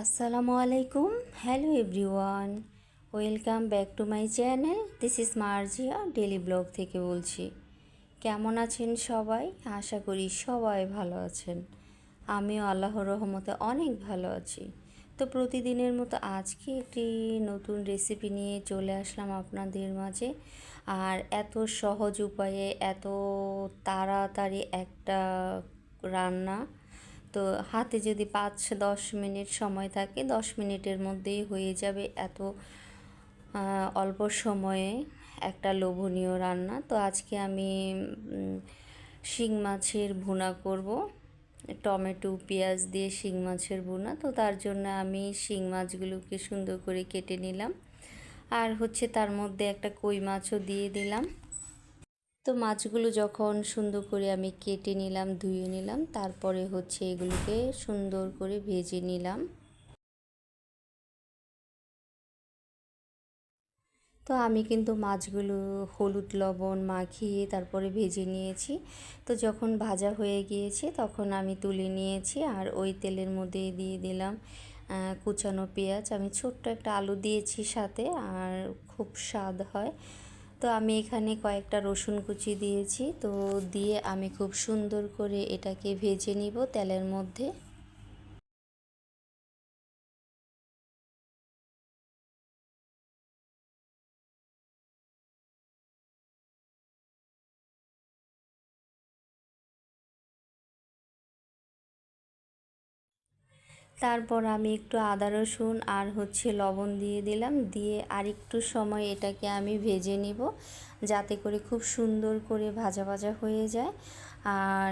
আসসালামু আলাইকুম। Hello everyone welcome back to my channel this is Marzia daily blog থেকে বলছি। কেমন আছেন সবাই? আশা করি সবাই ভালো আছেন। আমিও আল্লাহর রহমতে অনেক ভালো আছি। তো প্রতিদিনের মতো আজকে একটি নতুন রেসিপি নিয়ে চলে আসলাম আপনাদের মাঝে। আর এত সহজ উপায়ে, এত তাড়াতাড়ি একটা রান্না তো হাতে যদি পাঁচ, দশ মিনিট সময় থাকে, দশ মিনিটের মধ্যেই হয়ে যাবে এত অল্প সময়ে একটা লোভনীয় রান্না। তো আজকে আমি শিং মাছের ভুনা করব। টমেটো, পেঁয়াজ দিয়ে শিং মাছের ভুনা। তো তার জন্য আমি শিং মাছগুলোকে সুন্দর করে কেটে নিলাম। আর হচ্ছে তার মধ্যে একটা কই মাছও দিয়ে দিলাম। তো মাছগুলো যখন সুন্দর করে আমি কেটে নিলাম, ধুয়ে নিলাম, তারপরে হচ্ছে এগুলোকে সুন্দর করে ভেজে নিলাম। তো আমি কিন্তু মাছগুলো হলুদ, লবণ মাখিয়ে তারপরে ভেজে নিয়েছি। তো যখন ভাজা হয়ে গিয়েছে, তখন আমি তুলে নিয়েছি আর ওই তেলের মধ্যে দিয়ে দিলাম কুচানো পেঁয়াজ। আমি ছোট্ট একটা আলু দিয়েছি সাথে, আর খুব স্বাদ হয়। তো আমি এখানে কয়েকটা রসুন কুচি দিয়েছি। তো দিয়ে আমি খুব সুন্দর করে এটাকে ভেজে নিব তেলের মধ্যে। তারপর আমি একটু আদা, রসুন আর হচ্ছে লবণ দিয়ে দিলাম। দিয়ে আর একটু সময় এটাকে আমি ভেজে নিব যাতে করে খুব সুন্দর করে ভাজা ভাজা হয়ে যায়। আর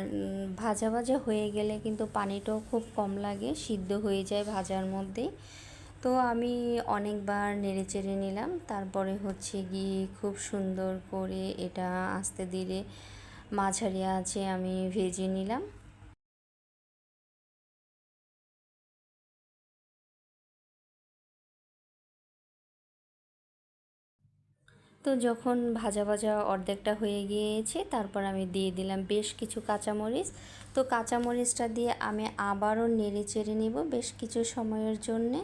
ভাজা ভাজা হয়ে গেলে কিন্তু পানিটাও খুব কম লাগে, সিদ্ধ হয়ে যায় ভাজার মধ্যেই। তো আমি অনেকবার নেড়ে চেড়ে নিলাম, তারপরে হচ্ছে গিয়ে খুব সুন্দর করে এটা আস্তে ধীরে মাঝারি আছে আমি ভেজে নিলাম। তো যখন ভাজা ভাজা অর্ধেকটা হয়ে গিয়েছে, তারপর আমি দিয়ে দিলাম বেশ কিছু কাঁচামরিচ। তো কাঁচামরিচটা দিয়ে আমি আবারও নেড়ে চেড়ে নেব বেশ কিছু সময়ের জন্যে।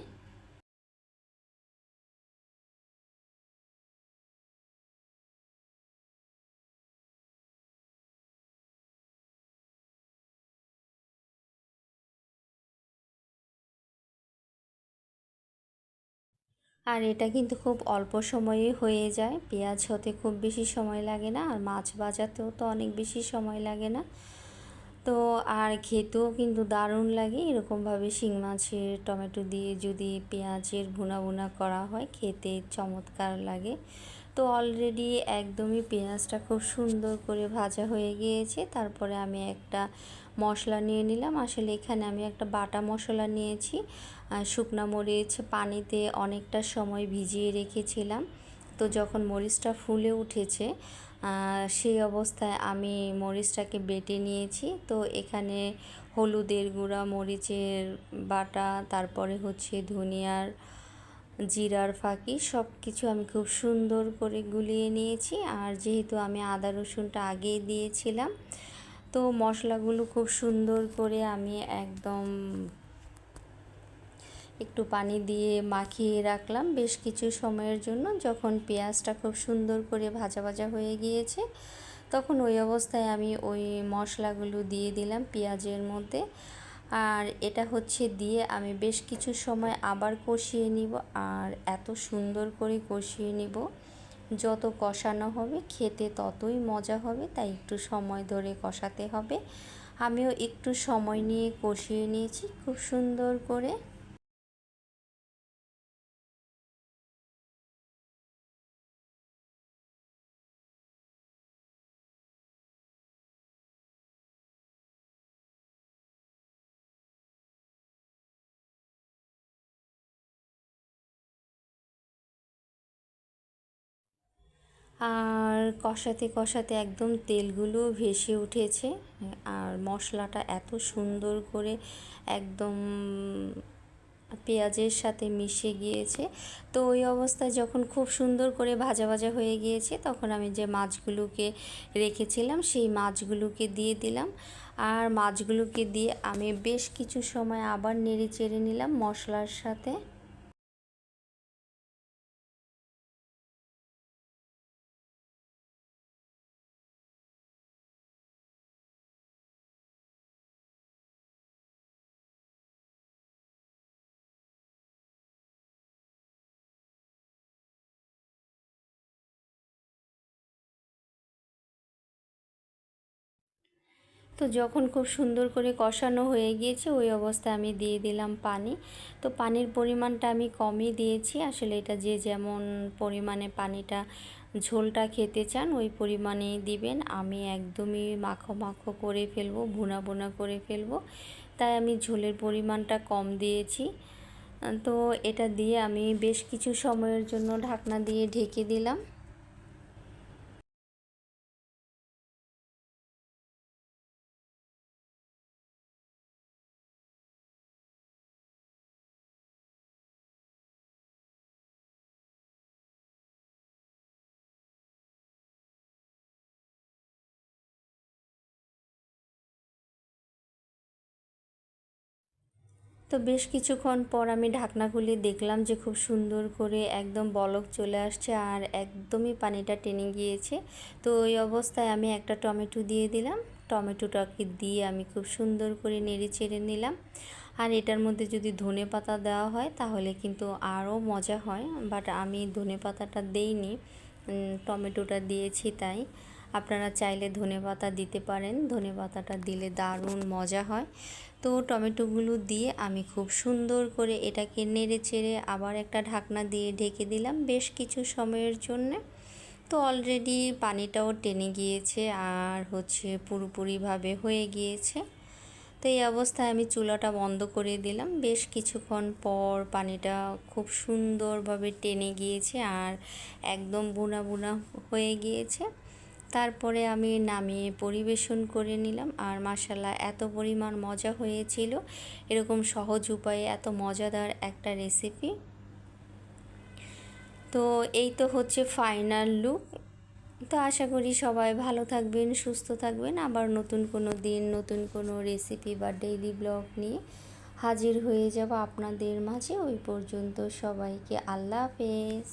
আর এটা কিন্তু খুব অল্প সময়ে হয়ে যায়। পেঁয়াজ হতে খুব বেশি সময় লাগে না, আর মাছ ভাজাতেও তো অনেক বেশি সময় লাগে না। তো আর খেতেও কিন্তু দারুণ লাগে। এরকমভাবে শিং মাছের, টমেটো দিয়ে যদি পেঁয়াজের ভুনা ভুনা করা হয়, খেতে চমৎকার লাগে। তো অলরেডি একদমই পেঁয়াজটা খুব সুন্দর করে ভাজা হয়ে গিয়েছে। তারপরে আমি একটা মশলা নিয়ে নিলাম। আসলে এখানে আমি একটা বাটা মশলা নিয়েছি। শুকনা মরিচ পানিতে অনেকটা সময় ভিজিয়ে রেখেছিলাম। তো যখন মরিচটা ফুলে উঠেছে সেই অবস্থায় আমি মরিচটাকে বেটে নিয়েছি। তো এখানে হলুদের গুঁড়া, মরিচের বাটা, তারপরে হচ্ছে ধনিয়ার জিরার ফাঁকি সব কিছু আমি খুব সুন্দর করে গুলিয়ে নিয়েছি। আর যেহেতু আমি আদা রসুনটা আগেই দিয়েছিলাম, তো মশলাগুলো খুব সুন্দর করে আমি একদম একটু পানি দিয়ে মাখিয়ে রাখলাম বেশ কিছু সময়ের জন্য। যখন পেঁয়াজটা খুব সুন্দর করে ভাজা ভাজা হয়ে গিয়েছে, তখন ওই অবস্থায় আমি ওই মশলাগুলো দিয়ে দিলাম পেঁয়াজের মধ্যে। আর এটা হচ্ছে দিয়ে আমি বেশ কিছু সময় আবার কষিয়ে নিব আর এত সুন্দর করে কষিয়ে নিব। যত কষানো হবে, খেতে ততই মজা হবে, তাই একটু সময় ধরে কষাতে হবে। আমিও একটু সময় নিয়ে কষিয়ে নিয়েছি, খুব সুন্দর করে। আর কষাতে কষাতে একদম তেলগুলো ভেসে উঠেছে। আর মশলাটা এত সুন্দর করে একদম পেঁয়াজের সাথে মিশে গিয়েছে। তো ওই অবস্থায় যখন খুব সুন্দর করে ভাজা ভাজা হয়ে গিয়েছে, তখন আমি যে মাছগুলোকে রেখেছিলাম, সেই মাছগুলোকে দিয়ে দিলাম। আর মাছগুলোকে দিয়ে আমি বেশ কিছু সময় আবার নেড়ে চেড়ে নিলাম মশলার সাথে। তো যখন খুব সুন্দর করে কষানো হয়ে গিয়েছে, ওই অবস্থায় আমি দিয়ে দিলাম পানি। তো পানির পরিমাণটা আমি কমই দিয়েছি। আসলে এটা যে যেমন পরিমাণে পানিটা ঝোলটা খেতে চান, ওই পরিমাণেই দিবেন। আমি একদমই মাখো মাখো করে ফেলব, ভুনা ভুনা করে ফেলব। তাই আমি ঝোলের পরিমাণটা কম দিয়েছি। তো এটা দিয়ে আমি বেশ কিছু সময়ের জন্য ঢাকনা দিয়ে ঢেকে দিলাম। তো বেশ কিছুক্ষণ পর আমি ঢাকনা খুলে দেখলাম যে খুব সুন্দর করে একদম বলক চলে আসছে আর একদমই পানিটা টেনে গিয়েছে। তো ওই অবস্থায় আমি একটা টমেটো দিয়ে দিলাম। টমেটোটাকে দিয়ে আমি খুব সুন্দর করে নেড়ে চেড়ে নিলাম। আর এটার মধ্যে যদি ধনে পাতা দেওয়া হয় তাহলে কিন্তু আরও মজা হয়। বাট আমি ধনে পাতাটা দেইনি টমেটোটা দিয়েছি তাই। আপনারা চাইলে ধনে পাতা দিতে পারেন। ধনে পাতাটা দিলে দারুণ মজা হয়। তো টমেটোগুলো দিয়ে আমি খুব সুন্দর করে এটাকে নেড়ে চেড়ে আবার একটা ঢাকনা দিয়ে ঢেকে দিলাম বেশ কিছু সময়ের জন্যে। তো অলরেডি পানিটাও টেনে গিয়েছে আর হচ্ছে পুরোপুরিভাবে হয়ে গিয়েছে। তো এই অবস্থায় আমি চুলাটা বন্ধ করে দিলাম। বেশ কিছুক্ষণ পর পানিটা খুব সুন্দরভাবে টেনে গিয়েছে আর একদম বুনা বুনা হয়ে গিয়েছে। তারপরে আমি নামিয়ে পরিবেশন করে নিলাম। আর মাসাল্লাহ এত পরিমাণ মজা হয়েছিল। এরকম সহজ উপায়ে এত মজাদার একটা রেসিপি তো এই তো হচ্ছে ফাইনাল লুক তো আশা করি সবাই ভালো থাকবেন, সুস্থ থাকবেন। আবার নতুন কোনো দিন, নতুন কোনো রেসিপি বা ডেইলি ব্লগ নিয়ে হাজির হয়ে যাব আপনাদের মাঝে। ওই পর্যন্ত সবাইকে আল্লাহ হাফেজ।